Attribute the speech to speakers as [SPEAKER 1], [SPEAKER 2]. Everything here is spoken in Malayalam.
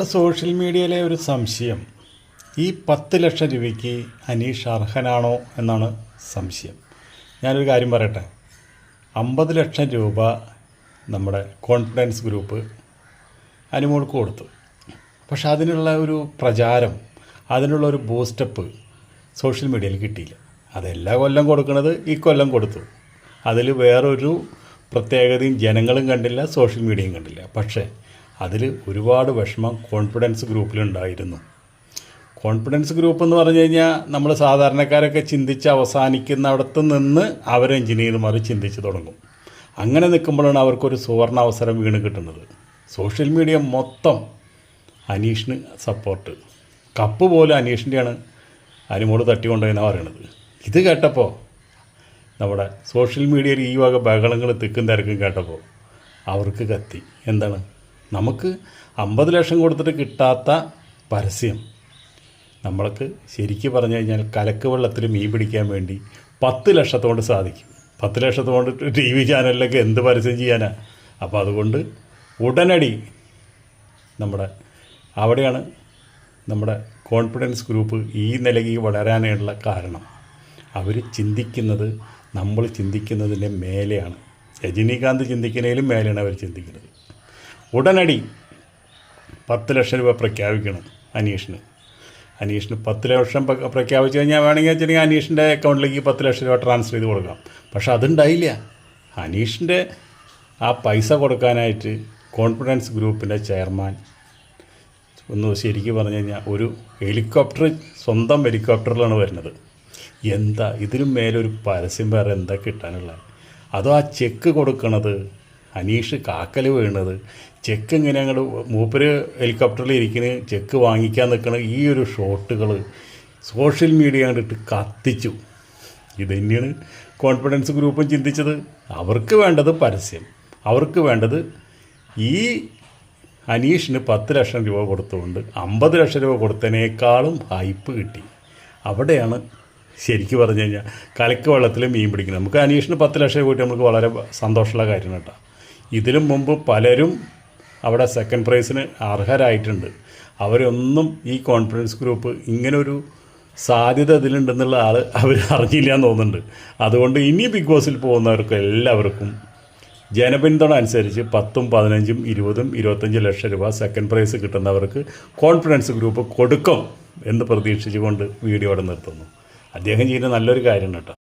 [SPEAKER 1] ഇപ്പോൾ സോഷ്യൽ മീഡിയയിലെ ഒരു സംശയം. ഈ പത്ത് ലക്ഷം രൂപയ്ക്ക് അനീഷ് അർഹനാണോ എന്നാണ് സംശയം. ഞാനൊരു കാര്യം പറയട്ടെ. അമ്പത് ലക്ഷം രൂപ നമ്മുടെ കോൺഫിഡൻസ് ഗ്രൂപ്പ് അനുമോൾക്ക് കൊടുത്തു. പക്ഷെ അതിനുള്ള ഒരു പ്രചാരം അതിനുള്ള ഒരു ബൂസ്റ്റപ്പ് സോഷ്യൽ മീഡിയയിൽ കിട്ടിയില്ല. അതെല്ലാ കൊല്ലം കൊടുക്കുന്നത് ഈ കൊല്ലം കൊടുത്തു. അതിൽ വേറൊരു പ്രത്യേകതയും ജനങ്ങളും കണ്ടില്ല സോഷ്യൽ മീഡിയയും കണ്ടില്ല. പക്ഷേ അതിൽ ഒരുപാട് വിഷമം കോൺഫിഡൻസ് ഗ്രൂപ്പിലുണ്ടായിരുന്നു കോൺഫിഡൻസ് ഗ്രൂപ്പ് എന്ന് പറഞ്ഞു കഴിഞ്ഞാൽ നമ്മൾ സാധാരണക്കാരൊക്കെ ചിന്തിച്ച് അവസാനിക്കുന്ന അവസാനിക്കുന്നിടത്ത് നിന്ന് അവർ എഞ്ചിനീയർമാർ ചിന്തിച്ച് തുടങ്ങും. അങ്ങനെ നിൽക്കുമ്പോഴാണ് അവർക്കൊരു സുവർണ അവസരം വീണ് കിട്ടുന്നത്. സോഷ്യൽ മീഡിയ മൊത്തം അനീഷിന് സപ്പോർട്ട് കപ്പ് പോലും അനീഷിന്റെയാണ് അനുമോട് തട്ടിക്കൊണ്ടുപോയെന്നാണ് പറയണത്. ഇത് കേട്ടപ്പോൾ നമ്മുടെ സോഷ്യൽ മീഡിയയിൽ ഈ വക ബഹളങ്ങൾ തിക്കും തിരക്കും കേട്ടപ്പോൾ അവർക്ക് കത്തി. എന്താണ്? നമുക്ക് അമ്പത് ലക്ഷം കൊടുത്തിട്ട് കിട്ടാത്ത പരസ്യം. നമ്മൾക്ക് ശരിക്ക് പറഞ്ഞു കഴിഞ്ഞാൽ കലക്ക് വെള്ളത്തിൽ മീൻ പിടിക്കാൻ വേണ്ടി പത്ത് ലക്ഷത്തോണ്ട് സാധിക്കും. പത്ത് ലക്ഷത്തോണ്ട് ടി വി ചാനലിലൊക്കെ എന്ത് പരസ്യം ചെയ്യാനാ? അപ്പോൾ അതുകൊണ്ട് ഉടനടി നമ്മുടെ അവിടെയാണ് നമ്മുടെ കോൺഫിഡൻസ് ഗ്രൂപ്പ് ഈ നിലയ്ക്ക് വളരാനുള്ള കാരണം. അവർ ചിന്തിക്കുന്നത് നമ്മൾ ചിന്തിക്കുന്നതിന്റെ മേലെയാണ്. രജനീകാന്ത് ചിന്തിക്കുന്നതിലും മേലെയാണ് അവർ ചിന്തിക്കുന്നത്. ഉടനടി പത്ത് ലക്ഷം രൂപ പ്രഖ്യാപിക്കണം അനീഷിന്. അനീഷിന് പത്ത് ലക്ഷം പ്ര- പ്രഖ്യാപിച്ചു കഴിഞ്ഞാൽ വേണമെങ്കിൽ വെച്ചിട്ടുണ്ടെങ്കിൽ അനീഷിന്റെ അക്കൗണ്ടിലേക്ക് പത്ത് ലക്ഷം രൂപ ട്രാൻസ്ഫർ ചെയ്ത് കൊടുക്കാം. പക്ഷേ അതുണ്ടായില്ല. അനീഷിന്റെ ആ പൈസ കൊടുക്കാനായിട്ട് കോൺഫിഡൻസ് ഗ്രൂപ്പിന്റെ ചെയർമാൻ ഒന്ന് ശരിക്കും പറഞ്ഞു കഴിഞ്ഞാൽ ഒരു ഹെലികോപ്റ്റർ സ്വന്തം ഹെലികോപ്റ്ററിലാണ് വരുന്നത്. എന്താ? ഇതിനും മേലൊരു പരസ്യം വേറെ എന്താ കിട്ടാനുള്ളത്? അതോ ആ ചെക്ക് കൊടുക്കണത് അനീഷ് കാക്കൽ വീണത്. ചെക്ക് ഇങ്ങനെ അങ്ങോട്ട് മൂപ്പര് ഹെലികോപ്റ്ററിൽ ഇരിക്കുന്ന ചെക്ക് വാങ്ങിക്കാൻ നിൽക്കുന്ന ഈ ഒരു ഷോട്ടുകൾ സോഷ്യൽ മീഡിയ കണ്ടിട്ട് കത്തിച്ചു. ഇത് തന്നെയാണ് കോൺഫിഡൻസ് ഗ്രൂപ്പും ചിന്തിച്ചത്. അവർക്ക് വേണ്ടത് പരസ്യം. അവർക്ക് വേണ്ടത് ഈ അനീഷിന് പത്ത് ലക്ഷം രൂപ കൊടുത്തുകൊണ്ട് അമ്പത് ലക്ഷം രൂപ കൊടുത്തതിനേക്കാളും ഹൈപ്പ് കിട്ടി. അവിടെയാണ് ശരിക്കും പറഞ്ഞു കഴിഞ്ഞാൽ കലക്ക് വെള്ളത്തിൽ മീൻ പിടിക്കുന്നത് നമുക്ക് അനീഷിന് പത്ത് ലക്ഷം പോയിട്ട് നമുക്ക് വളരെ സന്തോഷമുള്ള കാര്യമാണ് കേട്ടോ. ഇതിലും മുമ്പ് പലരും അവിടെ സെക്കൻഡ് പ്രൈസിന് അർഹരായിട്ടുണ്ട്. അവരൊന്നും ഈ കോൺഫിഡൻസ് ഗ്രൂപ്പ് ഇങ്ങനൊരു സാധ്യത ഇതിലുണ്ടെന്നുള്ള ആൾ അവർ അറിഞ്ഞില്ല എന്ന് തോന്നുന്നുണ്ട്. അതുകൊണ്ട് ഇനി ബിഗ് ബോസിൽ പോകുന്നവർക്ക് എല്ലാവർക്കും ജനപിന്തുണ അനുസരിച്ച് പത്തും പതിനഞ്ചും ഇരുപതും ഇരുപത്തഞ്ച് ലക്ഷം രൂപ സെക്കൻഡ് പ്രൈസ് കിട്ടുന്നവർക്ക് കോൺഫിഡൻസ് ഗ്രൂപ്പ് കൊടുക്കും എന്ന് പ്രതീക്ഷിച്ചുകൊണ്ട് വീഡിയോ അവിടെ നിർത്തുന്നു. അദ്ദേഹം ചെയ്യുന്ന നല്ലൊരു കാര്യം കേട്ടോ.